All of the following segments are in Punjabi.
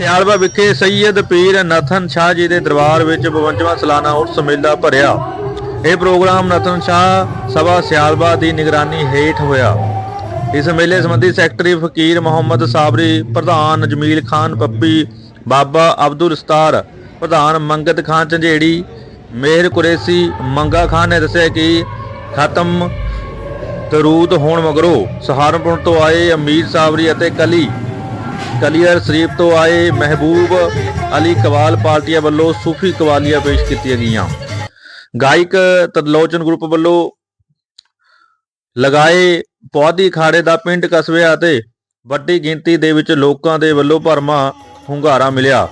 ਸਿਆਲਵਾ ਵਿਖੇ ਸੈਯਦ ਪੀਰ ਨਥਨ ਸ਼ਾਹ ਜੀ ਦੇ ਦਰਬਾਰ ਵਿੱਚ 52ਵਾਂ ਸਾਲਾਨਾ ਉਰਸ ਮੇਲਾ ਭਰਿਆ। ਇਹ ਪ੍ਰੋਗਰਾਮ ਨਥਨ ਸ਼ਾਹ ਸਭਾ ਸਿਆਲਵਾ ਦੀ ਨਿਗਰਾਨੀ ਹੇਠ ਹੋਇਆ। ਇਸ ਮੇਲੇ ਸੰਬੰਧੀ ਸੈਕਟਰੀ ਫਕੀਰ ਮੁਹੰਮਦ ਸਾਬਰੀ, ਪ੍ਰਧਾਨ ਜਮੀਲ ਖਾਨ ਪੱਪੀ, ਬਾਬਾ ਅਬਦੁਲ ਸਤਾਰ, ਪ੍ਰਧਾਨ ਮੰਗਤ ਖਾਨ ਝੰਜੇੜੀ, ਮੇਹਰ ਕੁਰੇਸੀ ਮੰਗਾ ਖਾਨ ਨੇ ਦੱਸਿਆ ਕਿ ਖਤਮ ਦਰੂਦ ਹੋਣ ਮਗਰੋਂ ਸਹਾਰਨਪੁਰ ਤੋਂ ਆਏ ਅਮੀਰ ਸਾਬਰੀ ਅਤੇ ਕਲੀ ਕਲੀਅਰ ਸ਼ਰੀਫ ਤੋਂ ਆਏ ਮਹਿਬੂਬ ਅਲੀ ਕਵਾਲ ਪਾਰਟੀਆਂ ਵੱਲੋਂ ਸੂਫੀ ਕਵਾਲੀਆਂ ਪੇਸ਼ ਕੀਤੀਆਂ ਗਈਆਂ। ਗਾਇਕ ਤਦਲੋਚਨ ਗਰੁੱਪ ਵੱਲੋਂ ਲਗਾਏ ਪੌਦੀ ਖਾੜੇ ਦਾ ਪਿੰਡ ਕਸਬੇ ਅਤੇ ਵੱਡੀ ਗਿਣਤੀ ਦੇ ਵਿੱਚ ਲੋਕਾਂ ਦੇ ਵੱਲੋਂ ਭਰਮਾ ਹੁੰਗਾਰਾ ਮਿਲਿਆ।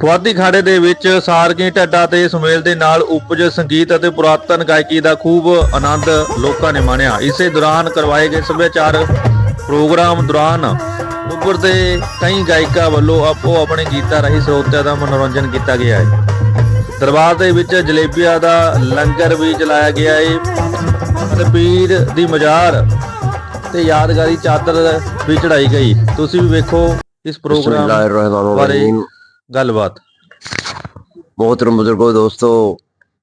ਪੁਆਧੀ ਖਾੜੇ ਦੇ ਵਿੱਚ ਸਾਰਗੀ ਢੱਡਾ ਤੇ ਸੁਮੇਲ ਦੇ ਨਾਲ ਉਪਜ, ਸੰਗੀਤ ਅਤੇ ਪੁਰਾਤਨ ਗਾਇਕੀ ਦਾ ਖੂਬ ਆਨੰਦ ਲੋਕਾਂ ਨੇ ਮਾਣਿਆ। ਇਸੇ ਦੌਰਾਨ ਕਰਵਾਏ ਗਏ ਸੱਭਿਆਚਾਰ ਪ੍ਰੋਗਰਾਮ ਦੌਰਾਨ ਉੱਪਰ ਤੇ ਕਈ ਗਾਇਕਾਂ ਵੱਲੋਂ ਆਪੋ ਆਪਣੇ ਗੀਤਾਂ ਰਾਹੀਂ ਸਰੋਤਿਆਂ ਦਾ ਮਨੋਰੰਜਨ ਕੀਤਾ ਗਿਆ ਹੈ। ਦਰਬਾਰ ਦੇ ਵਿੱਚ ਜਲੇਬੀਆਂ ਦਾ ਲੰਗਰ ਵੀ ਚਲਾਇਆ ਗਿਆ ਹੈ। ਤੇ ਪੀਰ ਦੀ ਮਜ਼ਾਰ ਤੇ ਯਾਦਗਾਰੀ ਚਾਦਰ ਵੀ ਚੜਾਈ ਗਈ। ਤੁਸੀਂ ਵੀ ਵੇਖੋ ਇਸ ਪ੍ਰੋਗਰਾਮ ਬਾਰੇ ਗੱਲਬਾਤ। ਮੋਹਤਰਮ ਬਜ਼ੁਰਗੋ ਦੋਸਤੋ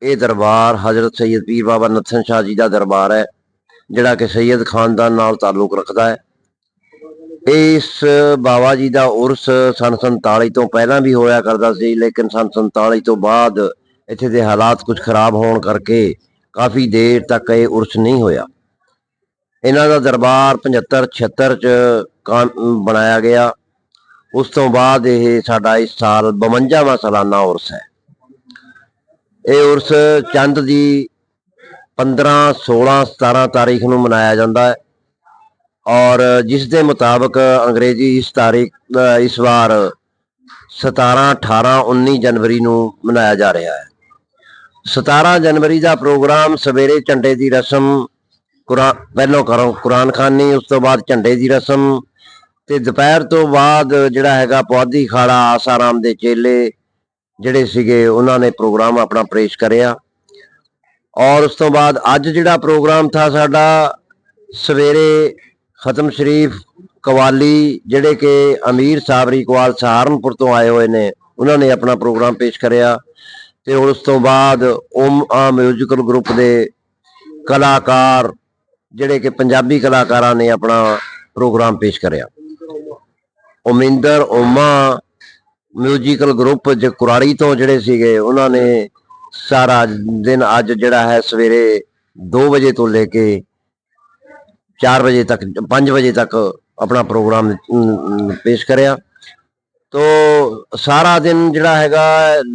ਇਹ ਦਰਬਾਰ ਹਜ਼ਰਤ ਸੈਦ ਪੀਰ ਬਾਬਾ ਨਥਨ ਸ਼ਾਹ ਜੀ ਦਾ ਦਰਬਾਰ ਹੈ ਜਿਹੜਾ ਕਿ ਸੈਦ ਖਾਨਦਾਨ ਨਾਲ ਤਾਲੁਕ ਰੱਖਦਾ ਹੈ। ਇਸ ਬਾਬਾ ਜੀ ਦਾ ਉਰਸ ਸਨ 47 ਤੋਂ ਪਹਿਲਾਂ ਵੀ ਹੋਇਆ ਕਰਦਾ ਸੀ, ਲੇਕਿਨ ਸਨ 47 ਤੋਂ ਬਾਅਦ ਇੱਥੇ ਦੇ ਹਾਲਾਤ ਕੁਝ ਖਰਾਬ ਹੋਣ ਕਰਕੇ ਕਾਫੀ ਦੇਰ ਤੱਕ ਇਹ ਉਰਸ ਨਹੀਂ ਹੋਇਆ। ਇਹਨਾਂ ਦਾ ਦਰਬਾਰ 75 76 ਚ ਕਾਨ- ਬਣਾਇਆ ਗਿਆ। ਉਸ ਤੋਂ ਬਾਅਦ ਇਹ ਸਾਡਾ ਇਸ ਸਾਲ 52ਵਾਂ ਸਾਲਾਨਾ ਉਰਸ ਹੈ। ਇਹ ਉਰਸ ਚੰਦ ਦੀ 15 16 17 ਤਾਰੀਖ ਨੂੰ ਮਨਾਇਆ ਜਾਂਦਾ ਹੈ। ਔਰ ਜਿਸ ਦੇ ਮੁਤਾਬਕ ਅੰਗਰੇਜ਼ੀ ਇਸ ਤਾਰੀਖ ਇਸ ਵਾਰ 17 18 19 ਜਨਵਰੀ ਨੂੰ ਮਨਾਇਆ ਜਾ ਰਿਹਾ ਹੈ। 17 ਜਨਵਰੀ ਦਾ ਪ੍ਰੋਗਰਾਮ ਸਵੇਰੇ ਝੰਡੇ ਦੀ ਰਸਮ ਕੁਰਾਨ ਪਹਿਲੋਂ ਕਰੋ, ਕੁਰਾਨ ਖਾਨੀ, ਉਸ ਤੋਂ ਬਾਅਦ ਝੰਡੇ ਦੀ ਰਸਮ ਤੇ ਦੁਪਹਿਰ ਤੋਂ ਬਾਅਦ ਜਿਹੜਾ ਹੈਗਾ ਪੁਆਧੀ ਖਾੜਾ ਆਸਾਰਾਮ ਦੇ ਚੇਲੇ ਜਿਹੜੇ ਸੀਗੇ, ਉਹਨਾਂ ਨੇ ਪ੍ਰੋਗਰਾਮ ਆਪਣਾ ਪੇਸ਼ ਕਰਿਆ। ਔਰ ਉਸ ਤੋਂ ਬਾਅਦ ਅੱਜ ਜਿਹੜਾ ਪ੍ਰੋਗਰਾਮ ਥਾ ਸਾਡਾ, ਸਵੇਰੇ ਖਤਮ ਸ਼ਰੀਫ ਕਵਾਲੀ ਜਿਹੜੇ ਕਿ ਅਮੀਰ ਸਾਬਰੀ ਕਵਾਲ ਸਹਾਰਨਪੁਰ ਤੋਂ ਆਏ ਹੋਏ ਨੇ, ਉਹਨਾਂ ਨੇ ਆਪਣਾ ਪ੍ਰੋਗਰਾਮ ਪੇਸ਼ ਕਰਿਆ ਤੇ ਉਸ ਤੋਂ ਬਾਅਦ ਓਮ ਆ ਮਿਊਜ਼ੀਕਲ ਗਰੁੱਪ ਦੇ ਕਲਾਕਾਰ ਜਿਹੜੇ ਕਿ ਪੰਜਾਬੀ ਕਲਾਕਾਰਾਂ ਨੇ ਆਪਣਾ ਪ੍ਰੋਗਰਾਮ ਪੇਸ਼ ਕਰਿਆ। ਉਮਿੰਦਰ ਓਮਾ ਮਿਊਜ਼ੀਕਲ ਗਰੁੱਪ ਜੇ ਕੁਰਾੜੀ ਤੋਂ ਜਿਹੜੇ ਸੀਗੇ, ਉਹਨਾਂ ਨੇ ਸਾਰਾ ਦਿਨ ਅੱਜ ਜਿਹੜਾ ਹੈ ਸਵੇਰੇ 2 ਵਜੇ ਤੋਂ ਲੈ ਕੇ 4 ਵਜੇ ਤੱਕ 5 ਵਜੇ ਤੱਕ ਆਪਣਾ ਪ੍ਰੋਗਰਾਮ ਪੇਸ਼ ਕਰਿਆ। ਤੋ ਸਾਰਾ ਦਿਨ ਜਿਹੜਾ ਹੈਗਾ,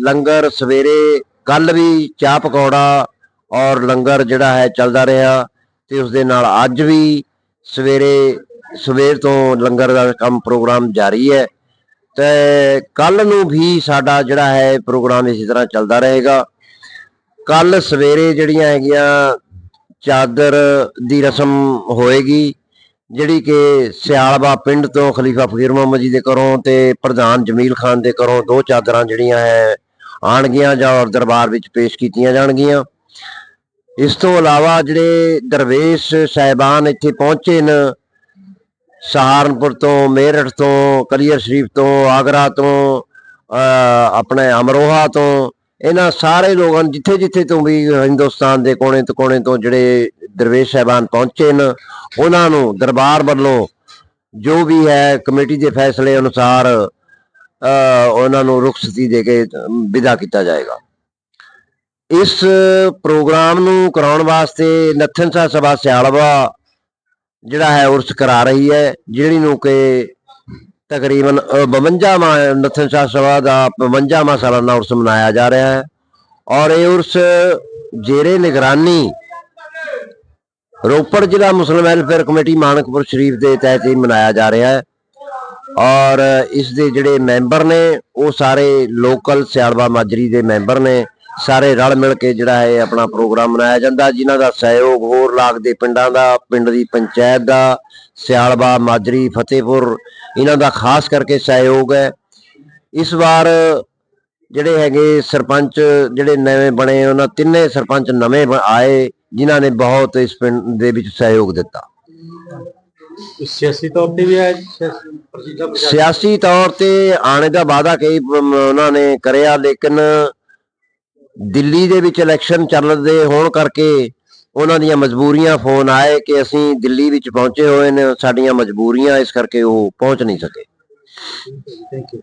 ਲੰਗਰ ਸਵੇਰੇ ਕੱਲ ਵੀ ਚਾਹ ਪਕੌੜਾ ਔਰ ਲੰਗਰ ਜਿਹੜਾ ਹੈ ਚੱਲਦਾ ਰਿਹਾ ਤੇ ਉਸ ਦੇ ਨਾਲ ਅੱਜ ਵੀ ਸਵੇਰੇ, ਸਵੇਰ ਤੋਂ ਲੰਗਰ ਦਾ ਕੰਮ ਪ੍ਰੋਗਰਾਮ ਜਾਰੀ ਹੈ। ਤੇ ਕੱਲ ਨੂੰ ਵੀ ਸਾਡਾ ਜਿਹੜਾ ਹੈ ਪ੍ਰੋਗਰਾਮ ਇਸੇ ਤਰ੍ਹਾਂ ਚੱਲਦਾ ਰਹੇਗਾ। ਕੱਲ ਸਵੇਰੇ ਜਿਹੜੀਆਂ ਹੈਗੀਆਂ ਚਾਦਰ ਦੀ ਰਸਮ ਹੋਏਗੀ, ਜਿਹੜੀ ਕਿ ਸਿਆਲਬਾ ਪਿੰਡ ਤੋਂ ਖਲੀਫਾ ਫਕੀਰ ਮੁਹੰਮਦ ਜੀ ਦੇ ਘਰੋਂ ਤੇ ਪ੍ਰਧਾਨ ਜਮੀਲ ਖਾਨ ਦੇ ਘਰੋਂ ਦੋ ਚਾਦਰਾਂ ਜਿਹੜੀਆਂ ਹੈ ਆਣਗੀਆਂ ਜਾਂ ਔਰ ਦਰਬਾਰ ਵਿੱਚ ਪੇਸ਼ ਕੀਤੀਆਂ ਜਾਣਗੀਆਂ। ਇਸ ਤੋਂ ਇਲਾਵਾ ਜਿਹੜੇ ਦਰਵੇਸ਼ ਸਾਹਿਬਾਨ ਇੱਥੇ ਪਹੁੰਚੇ ਨੇ, ਸਹਾਰਨਪੁਰ ਤੋਂ, ਮੇਰਠ ਤੋਂ, ਕਲੀਅਰ ਸ਼ਰੀਫ ਤੋਂ, ਆਗਰਾ ਤੋਂ ਆਪਣੇ ਅਮਰੋਹਾ ਤੋਂ ਇਹਨਾਂ ਸਾਰੇ ਲੋਕਾਂ ਨੂੰ ਜਿੱਥੇ ਜਿੱਥੇ ਤੋਂ ਵੀ ਹਿੰਦੁਸਤਾਨ ਦੇ ਕੋਨੇ ਤੋਂ ਕੋਨੇ ਤੋਂ ਜਿਹੜੇ ਦਰਵੇਸ਼ ਸਾਹਿਬਾਨ ਪਹੁੰਚੇ ਨੇ ਉਹਨਾਂ ਨੂੰ ਦਰਬਾਰ ਵੱਲੋਂ ਜੋ ਵੀ ਹੈ ਕਮੇਟੀ ਦੇ ਫੈਸਲੇ ਅਨੁਸਾਰ, ਅਹ, ਉਹਨਾਂ ਨੂੰ ਰੁਖਸਤੀ ਦੇ ਕੇ ਵਿਦਾ ਕੀਤਾ ਜਾਏਗਾ। ਇਸ ਪ੍ਰੋਗਰਾਮ ਨੂੰ ਕਰਾਉਣ ਵਾਸਤੇ ਨੱਥਨ ਸਾਹਿਬ ਸਭਾ ਸਿਆਲਵਾ ਜਿਹੜਾ ਹੈ, ਉਰਸ ਕਰਾ ਰਹੀ ਹੈ, ਜਿਹੜੀ ਨੂੰ ਕਿ ਤਕਰੀਬਨ 52ਵਾਂ ਨਥਨ ਸ਼ਾਹ ਸਭਾ ਦਾ 52ਵਾਂ ਸਾਲਾਨਾ ਉਰਸ ਮਨਾਇਆ ਜਾ ਰਿਹਾ ਹੈ। ਔਰ ਇਹ ਉਰਸ ਜੇਰੇ ਨਿਗਰਾਨੀ, ਰੋਪੜ ਜ਼ਿਲ੍ਹਾ Muslim welfare committee Mankpur Sharif ਦੇ ਤਹਿਤ ਹੀ ਮਨਾਇਆ ਜਾ ਰਿਹਾ ਹੈ। ਔਰ ਇਸ ਦੇ ਜਿਹੜੇ ਮੈਂਬਰ ਨੇ, ਉਹ ਸਾਰੇ ਲੋਕਲ ਸਿਆਲਵਾ ਮਾਜਰੀ ਦੇ ਮੈਂਬਰ ਨੇ। ਸਾਰੇ ਰਲ ਮਿਲ ਕੇ ਜਿਹੜਾ ਹੈ ਆਪਣਾ ਪ੍ਰੋਗਰਾਮ ਮਨਾਇਆ ਜਾਂਦਾ ਜਿਨ੍ਹਾਂ ਦਾ ਸਹਿਯੋਗ ਹੋਰ ਲਾਗਦੇ ਪਿੰਡਾਂ ਦਾ ਪਿੰਡ ਦੀ ਪੰਚਾਇਤ ਦਾ ਸਿਆਲਵਾ ਮਾਜਰੀ ਫਤਿਹਪੁਰ ਇਹਨਾਂ ਦਾ ਖਾਸ ਕਰਕੇ ਸਹਿਯੋਗ ਹੈ। ਇਸ ਵਾਰ ਜਿਹੜੇ ਹੈਗੇ ਸਰਪੰਚ ਜਿਹੜੇ ਨਵੇਂ ਬਣੇ ਉਹਨਾਂ ਤਿੰਨੇ ਸਰਪੰਚ ਨਵੇਂ ਆਏ ਜਿਨ੍ਹਾਂ ਨੇ ਬਹੁਤ ਇਸ ਪਿੰਡ ਦੇ ਵਿੱਚ ਸਹਿਯੋਗ ਦਿੱਤਾ। ਸਿਆਸੀ ਤੌਰ ਤੇ ਵੀ ਸਿਆਸੀ ਤੌਰ ਤੇ ਆਣੇ ਦਾ ਵਾਅਦਾ ਕਈ ਉਹਨਾਂ ਨੇ ਕਰਿਆ ਲੇਕਿਨ ਦਿੱਲੀ ਦੇ ਵਿੱਚ ਇਲੈਕਸ਼ਨ ਚੱਲਦੇ ਹੋਣ ਕਰਕੇ ਉਹਨਾਂ ਦੀਆਂ ਮਜਬੂਰੀਆਂ ਫੋਨ ਆਏ ਕਿ ਅਸੀਂ ਦਿੱਲੀ ਵਿੱਚ ਪਹੁੰਚੇ ਹੋਏ ਨੇ ਸਾਡੀਆਂ ਮਜਬੂਰੀਆਂ ਇਸ ਕਰਕੇ ਉਹ ਪਹੁੰਚ ਨਹੀਂ ਸਕੇ। Thank you